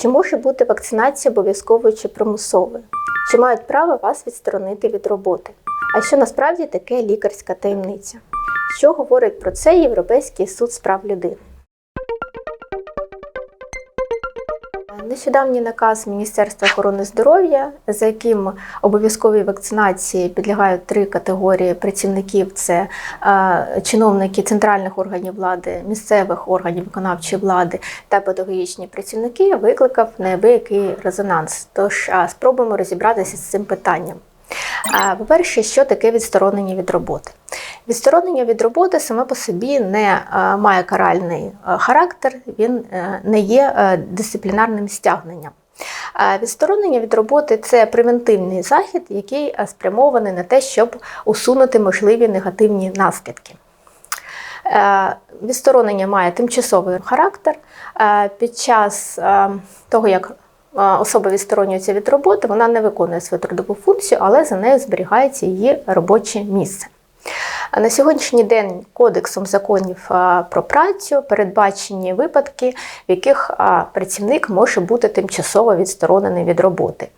Чи може бути вакцинація обов'язковою чи примусовою? Чи мають право вас відсторонити від роботи? А що насправді таке лікарська таємниця? Що говорить про це Європейський суд з прав людини? Нещодавній наказ Міністерства охорони здоров'я, за яким обов'язковій вакцинації підлягають три категорії працівників: це е, чиновники центральних органів влади, місцевих органів виконавчої влади та педагогічні працівники, викликав неабиякий резонанс. Тож спробуємо розібратися з цим питанням. По-перше, що таке відсторонення від роботи? Відсторонення від роботи саме по собі не е, має каральний е, характер, він е, не є дисциплінарним стягненням. Відсторонення від роботи це превентивний захід, який спрямований на те, щоб усунути можливі негативні наслідки. Відсторонення має тимчасовий характер. Під час того, як особа відсторонюється від роботи, вона не виконує свою трудову функцію, але за нею зберігається її робоче місце. На сьогоднішній день Кодексом законів про працю передбачені випадки, в яких працівник може бути тимчасово відсторонений від роботи.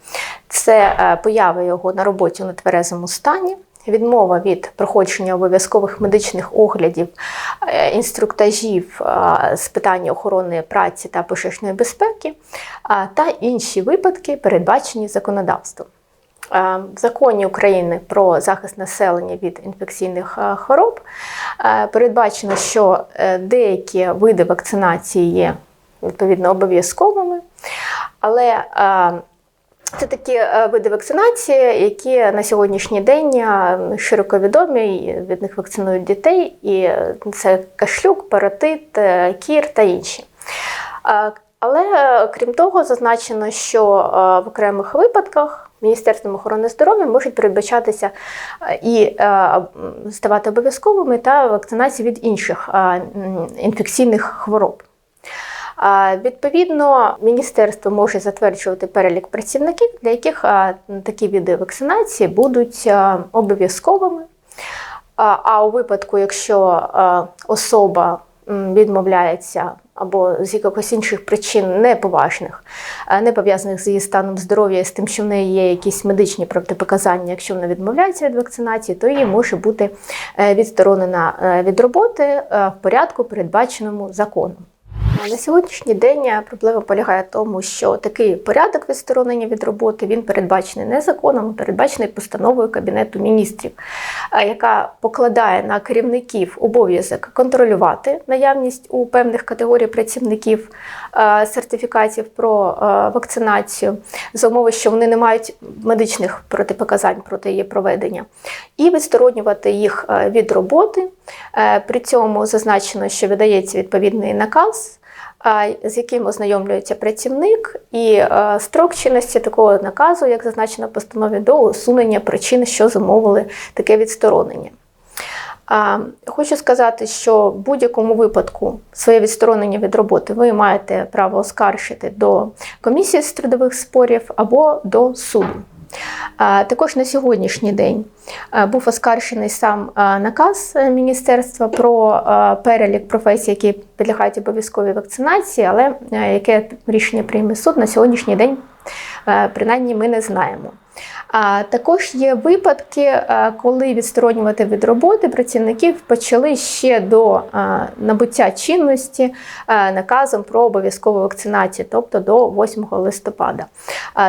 Це а, поява його на роботі у нетверезому стані. Відмова від проходження обов'язкових медичних оглядів, е, інструктажів з питання охорони праці та пожежної безпеки та інші випадки, передбачені законодавством. Е, В законі України про захист населення від інфекційних е, хвороб е, передбачено, що деякі види вакцинації є відповідно обов'язковими, але це такі види вакцинації, які на сьогоднішній день широко відомі, від них вакцинують дітей, і це кашлюк, паротит, кір та інші. Але е, крім того, зазначено, що е, в окремих випадках Міністерством охорони здоров'я можуть передбачатися е, і ставати обов'язковими та вакцинації від інших інфекційних хвороб. Відповідно, міністерство може затверджувати перелік працівників, для яких такі види вакцинації будуть обов'язковими. А у випадку, якщо особа відмовляється або з якихось інших причин неповажних, не пов'язаних з її станом здоров'я з тим, що в неї є якісь медичні протипоказання, якщо вона відмовляється від вакцинації, то її може бути е, відсторонена е, від роботи е, в порядку, передбаченому законом. На сьогоднішній день е, проблема полягає в тому, що такий порядок відсторонення від роботи він передбачений не законом, а передбачений постановою Кабінету міністрів, е, яка покладає на керівників обов'язок контролювати наявність у певних категорій працівників е, сертифікатів про вакцинацію за умови, що вони не мають медичних протипоказань проти її проведення, і відсторонювати їх від роботи. Е, При цьому зазначено, що видається відповідний наказ з яким ознайомлюється працівник, і е, строк чинності такого наказу, як зазначено в постанові, до усунення причин, що замовили таке відсторонення. Хочу сказати, що в будь-якому випадку своє відсторонення від роботи ви маєте право оскаржити до комісії з трудових спорів або до суду. Також на сьогоднішній день е, був оскаржений сам е, наказ е, міністерства про е, перелік професій, які підлягають обов'язковій вакцинації, але е, яке рішення прийме суд на сьогоднішній день, е, принаймні, ми не знаємо. А також є випадки, е, коли відсторонювати від роботи працівників почали ще до е, набуття чинності е, наказом про обов'язкову вакцинацію, тобто до 8 листопада.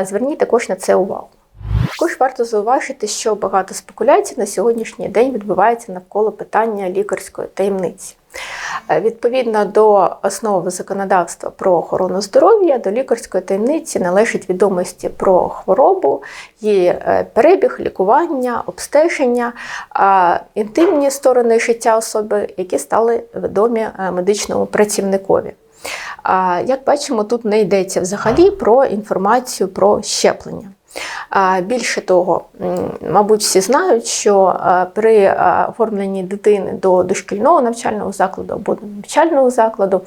Е, Зверніть також на це увагу. Також варто зауважити, що багато спекуляцій на сьогоднішній день відбувається навколо питання лікарської таємниці. Е, Відповідно до основи законодавства про охорону здоров'я, до лікарської таємниці належать відомості про хворобу, її е, перебіг, лікування, обстеження, інтимні сторони життя особи, які стали відомі е, медичному працівникові. Як бачимо, тут не йдеться взагалі про інформацію про щеплення. Більше того, мабуть, всі знають, що при оформленні дитини до дошкільного навчального закладу або навчального закладу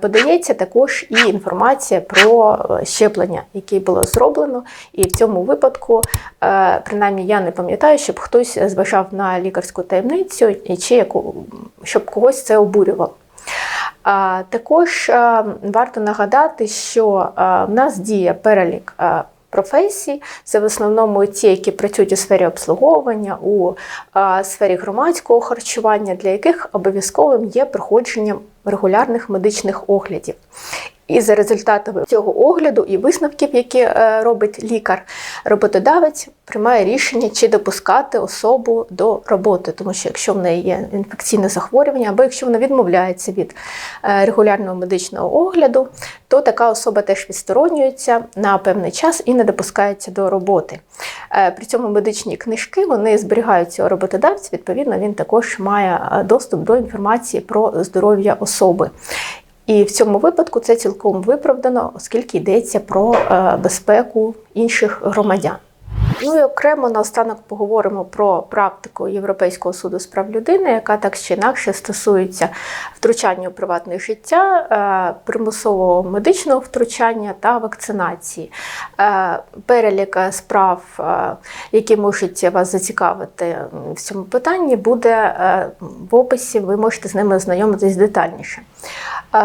подається також і інформація про е, щеплення, яке було зроблено. І в цьому випадку, е, принаймні, я не пам'ятаю, щоб хтось зважав на лікарську таємницю чи яку, щоб когось це обурювало. Також е, варто нагадати, що в нас діє перелік професій. Це в основному ті, які працюють у сфері обслуговування, у сфері громадського харчування, для яких обов'язковим є проходження регулярних медичних оглядів. І за результатами цього огляду і висновків, які е, робить лікар, роботодавець приймає рішення, чи допускати особу до роботи, тому що якщо в неї є інфекційне захворювання, або якщо вона відмовляється від е, регулярного медичного огляду, то така особа теж відсторонюється на певний час і не допускається до роботи. Е, При цьому медичні книжки вони зберігаються у роботодавця. Відповідно, він також має доступ до інформації про здоров'я особи. І в цьому випадку це цілком виправдано, оскільки йдеться про е, безпеку інших громадян. Ну і окремо наостанок поговоримо про практику Європейського суду з прав людини, яка так чи інакше стосується втручання у приватне життя, е, примусового медичного втручання та вакцинації. Е, Перелік справ, е, які можуть вас зацікавити в цьому питанні, буде в описі. Ви можете з ними ознайомитись детальніше.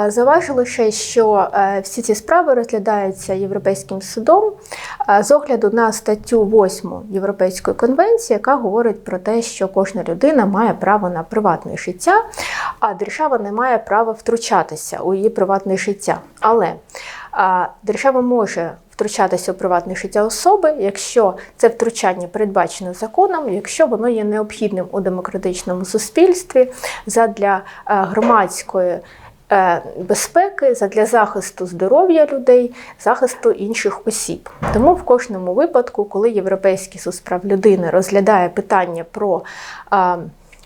Заважу лише, що всі ці справи розглядаються Європейським судом з огляду на статтю 8 Європейської конвенції, яка говорить про те, що кожна людина має право на приватне життя, а держава не має права втручатися у її приватне життя. Але е, держава може втручатися у приватне життя особи, якщо це втручання передбачено законом, якщо воно є необхідним у демократичному суспільстві задля е, громадської безпеки, задля захисту здоров'я людей, захисту інших осіб. Тому в кожному випадку, коли Європейський суд з прав людини розглядає питання про е,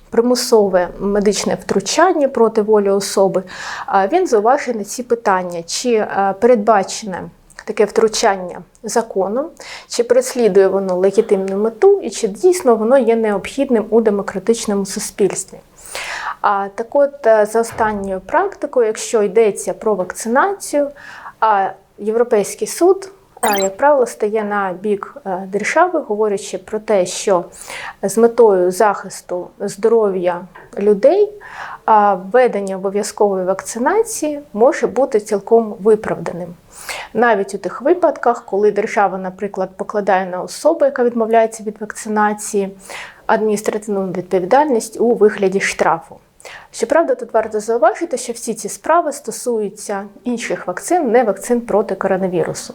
примусове медичне втручання проти волі особи, е, він зауважує на ці питання, чи е, передбачене таке втручання законом, чи переслідує воно легітимну мету, і чи дійсно воно є необхідним у демократичному суспільстві. А так от, е, за останньою практикою, якщо йдеться про вакцинацію, а Європейський суд, е, як правило, стає на бік е, держави, говорячи про те, що з метою захисту здоров'я людей введення обов'язкової вакцинації може бути цілком виправданим. Навіть у тих випадках, коли держава, наприклад, покладає на особу, яка відмовляється від вакцинації, адміністративну відповідальність у вигляді штрафу. Щоправда, тут варто зауважити, що всі ці справи стосуються інших вакцин, не вакцин проти коронавірусу.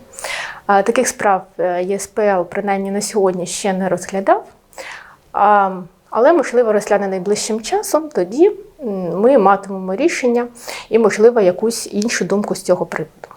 Таких справ е, ЄСПЛ, принаймні на сьогодні, ще не розглядав, але можливо розгляне найближчим часом. Тоді ми матимемо рішення і, можливо, якусь іншу думку з цього приводу.